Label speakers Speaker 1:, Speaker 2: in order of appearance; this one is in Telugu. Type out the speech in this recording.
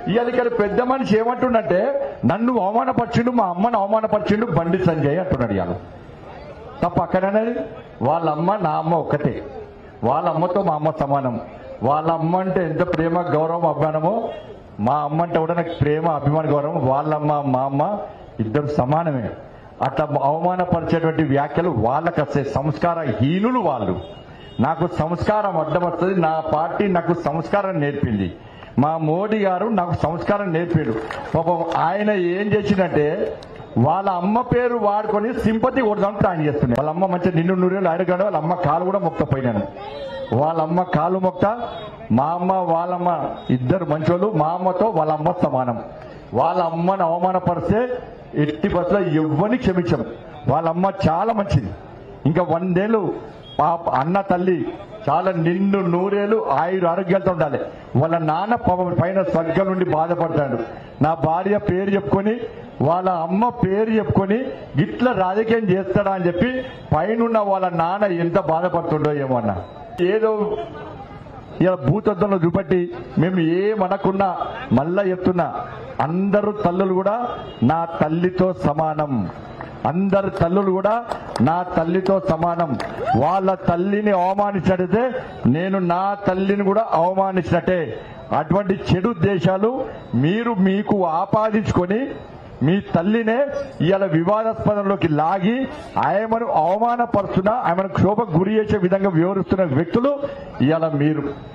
Speaker 1: ఇవాళ ఇక్కడ పెద్ద మనిషి ఏమంటుండంటే నన్ను అవమానపరిచిండు మా అమ్మను అవమానపరిచిండు బండి సంజయ్ అంటున్నాడు ఇవాళ తప్ప అక్కడనేది? వాళ్ళ అమ్మ నా అమ్మ ఒక్కటే. వాళ్ళ అమ్మతో మా అమ్మ సమానం. వాళ్ళ అమ్మ అంటే ఎంత ప్రేమ గౌరవం అభిమానమో మా అమ్మ అంటే కూడా నాకు ప్రేమ అభిమాన గౌరవం. వాళ్ళమ్మ మా అమ్మ ఇద్దరు సమానమే. అట్లా అవమానపరిచేటువంటి వ్యాఖ్యలు వాళ్ళకి వస్తాయి సంస్కార హీనులు వాళ్ళు. నాకు సంస్కారం అడ్డం వస్తుంది నా పార్టీ నాకు సంస్కారం నేర్పింది. మా మోడీ గారు నాకు సంస్కారం నేర్పాడు. ఒక ఆయన ఏం చేసిందంటే వాళ్ళ అమ్మ పేరు వాడుకొని సింపతి కొడదాం ప్లాన్ చేస్తున్నాయి వాళ్ళ అమ్మ మంచి నిన్ను నూరేళ్ళు అడగాడు వాళ్ళ అమ్మ కాలు కూడా మొక్క పోయినాను వాళ్ళ అమ్మ కాలు మొక్క మా అమ్మ వాళ్ళమ్మ ఇద్దరు మంచోళ్ళు మా అమ్మతో వాళ్ళ అమ్మ సమానం. వాళ్ళ అమ్మను అవమానపరిస్తే ఎట్టి బస్సులో ఎవ్వని క్షమించం వాళ్ళ అమ్మ చాలా మంచిది. ఇంకా వందేళ్ళు పాప అన్న తల్లి చాలా నిండు నూరేలు ఆయుర ఆరోగ్యాలతో ఉండాలి. వాళ్ళ నాన్న పైన స్వర్గం నుండి బాధపడతాడు. నా భార్య పేరు చెప్పుకొని వాళ్ళ అమ్మ పేరు చెప్పుకొని ఇట్లా రాజకీయం చేస్తాడా అని చెప్పి పైన వాళ్ళ నాన్న ఎంత బాధపడుతుండో ఏమో అన్న. ఏదో ఇలా భూతత్వంలో చూపెట్టి మేము ఏమనకున్నా మళ్ళా చెప్తున్నా అందరూ తల్లులు కూడా నా తల్లితో సమానం. అందరు తల్లులు కూడా నా తల్లితో సమానం. వాళ్ళ తల్లిని అవమానించినట్టయితే నేను నా తల్లిని కూడా అవమానించినట్టే. అటువంటి చెడు ఉద్దేశాలు మీరు మీకు ఆపాదించుకొని మీ తల్లినే ఇవాళ వివాదాస్పదంలోకి లాగి ఆయమను అవమానపరుస్తున్న ఆమెను క్షోభకు గురి చేసే విధంగా వివరిస్తున్న వ్యక్తులు ఇవాళ మీరు.